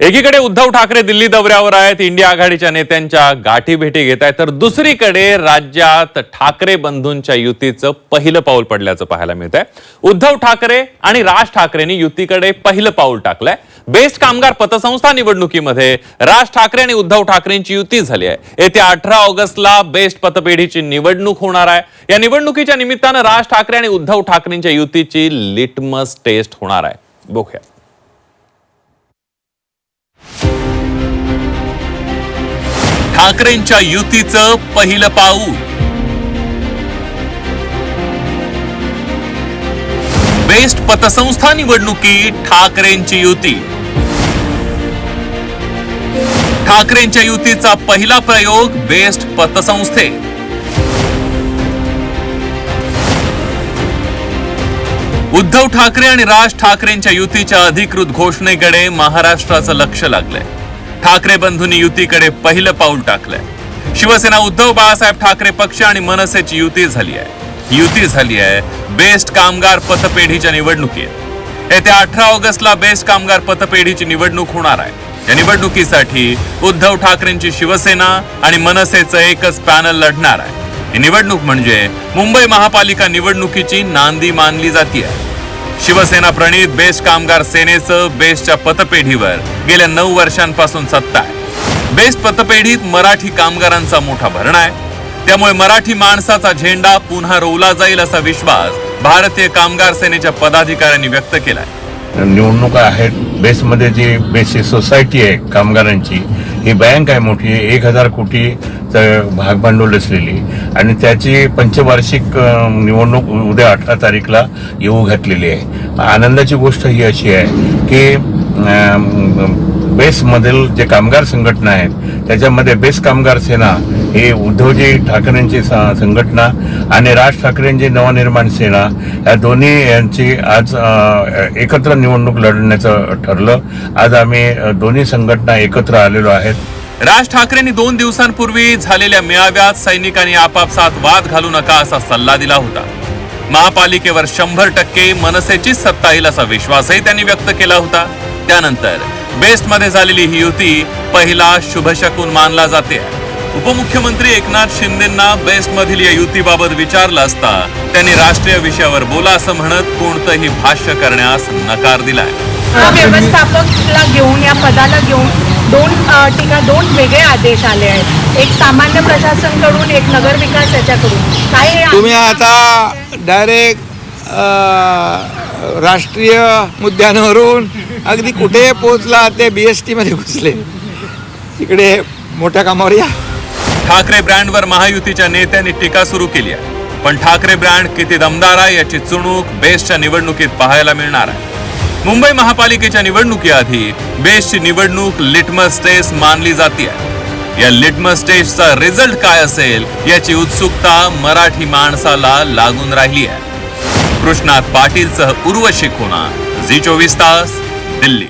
एकीकडे उद्धव ठाकरे दिल्ली दौऱ्यावर आहेत इंडिया आघाडीच्या नेत्यांच्या गाठी भेटी घेत आहेत तर दुसरीकडे राज्यात ठाकरे बंधूंच्या युतीचं पहिलं पाऊल पडल्याचं पाहायला मिळत आहे उद्धव ठाकरे आणि राज ठाकरेंनी युतीकडे पहिलं पाऊल टाकलंय. बेस्ट कामगार पतसंस्था निवडणुकीमध्ये राज ठाकरे आणि उद्धव ठाकरेंची युती झाली आहे. येत्या अठरा ऑगस्टला बेस्ट पतपेढीची निवडणूक होणार आहे. या निवडणुकीच्या निमित्तानं राज ठाकरे आणि उद्धव ठाकरेंच्या युतीची लिटमस टेस्ट होणार आहे. बघूया. ठाकरेंच्या युतीचं पहिलं पाऊल. बेस्ट पतसंस्था निवडणुकीत ठाकरेंची युती. ठाकरेंच्या युतीचा पहिला प्रयोग बेस्ट पतसंस्थे. उद्धव ठाकरे आणि राज ठाकरेंच्या युतीच्या अधिकृत घोषणेकडे महाराष्ट्राचं लक्ष लागलंय. ठाकरे बंधूंनी युतीकडे पहिलं पाऊल टाकलंय. शिवसेना उद्धव बाळासाहेब ठाकरे पक्ष आणि मनसेची युती झाली आहे. युती झाली आहे बेस्ट कामगार पतपेढीच्या निवडणुकीत. येत्या अठरा ऑगस्टला बेस्ट कामगार पतपेढीची निवडणूक होणार आहे. या निवडणुकीसाठी उद्धव ठाकरेंची शिवसेना आणि मनसेचं एकच पॅनल लढणार आहे. ही निवडणूक म्हणजे मुंबई महापालिका निवडणुकीची नांदी मानली जाते शिवसेना प्रणित बेस्ट कामगार सेनेचं बेस्टच्या पतपेढीवर गेल्या नऊ वर्षांपासून सत्ता आहे. बेस्ट पतपेढीत मराठी कामगारांचा मोठा भरणा आहे. त्यामुळे मराठी माणसाचा झेंडा पुन्हा रोवला जाईल असा विश्वास भारतीय कामगार सेनेच्या पदाधिकाऱ्यांनी व्यक्त केलाय. निवडणुका आहेत. बेसमध्ये जी बेसची सोसायटी आहे कामगारांची ही बँक आहे मोठी एक हजार कोटी भाग भांडवल असलेली आणि त्याची पंचवार्षिक निवडणूक उद्या अठरा तारीखला येऊ घातलेली आहे. आनंदाची गोष्ट ही अशी आहे की बेसमधील जे कामगार संघटना आहेत त्याच्यामध्ये बेस कामगार सेना हे उद्धवजी ठाकरेंची स- संघटना आणि राज ठाकरेंची नवनिर्माण सेना या दोन्ही यांची आज एकत्र निवडणूक लढण्याचं ठरलं. आज आम्ही दोन्ही संघटना एकत्र आलेलो आहेत. राज ठाकरेंनी दोन दिवसांपूर्वी झालेल्या मेळाव्यात सैनिकांनी आपापसात वाद घालू नका असा सल्ला दिला होता. महापालिकेवर शंभर टक्के मनसेचीच सत्ता येईल असा विश्वासही त्यांनी व्यक्त केला होता. त्यानंतर बेस्टमध्ये झालेली ही युती पहिला शुभशकून मानला जाते. उपमुख्यमंत्री एकनाथ शिंदेना बेस्ट मधील या युतीबाबत विचारलं असता त्यांनी राष्ट्रीय विषयावर बोला असं म्हणत कोणतंही भाष्य करण्यास नकार दिलाय. व्यवस्थापकला घेऊन या पदाला घेऊन दोन ठिकाण दोन वेगळे आदेश आले आहेत. एक सामान्य प्रशासनकडून एक नगरविकास याच्याकडून. काय तुम्ही आता डायरेक्ट राष्ट्रीय मुद्द्यांवरून अगदी कुठे पोचला ते बी एस टीमध्ये घुसले. तिकडे मोठ्या कामावर या. ठाकरे ब्रँडवर महायुतीच्या नेत्यांनी टीका सुरू केली आहे. पण ठाकरे ब्रँड किती दमदार आहे याची चुणूक बेस्टच्या निवडणुकीत पाहायला मिळणार आहे. मुंबई महापालिकेच्या निवडणुकीआधी बेस्टची निवडणूक लिटमस टेस्ट मानली जाते या लिटमस टेस्टचा रिझल्ट काय असेल याची उत्सुकता मराठी माणसाला लागून राहिली आहे. कृष्णात पाटीलसह उर्वशी खुना झी चोवीस तास दिल्ली.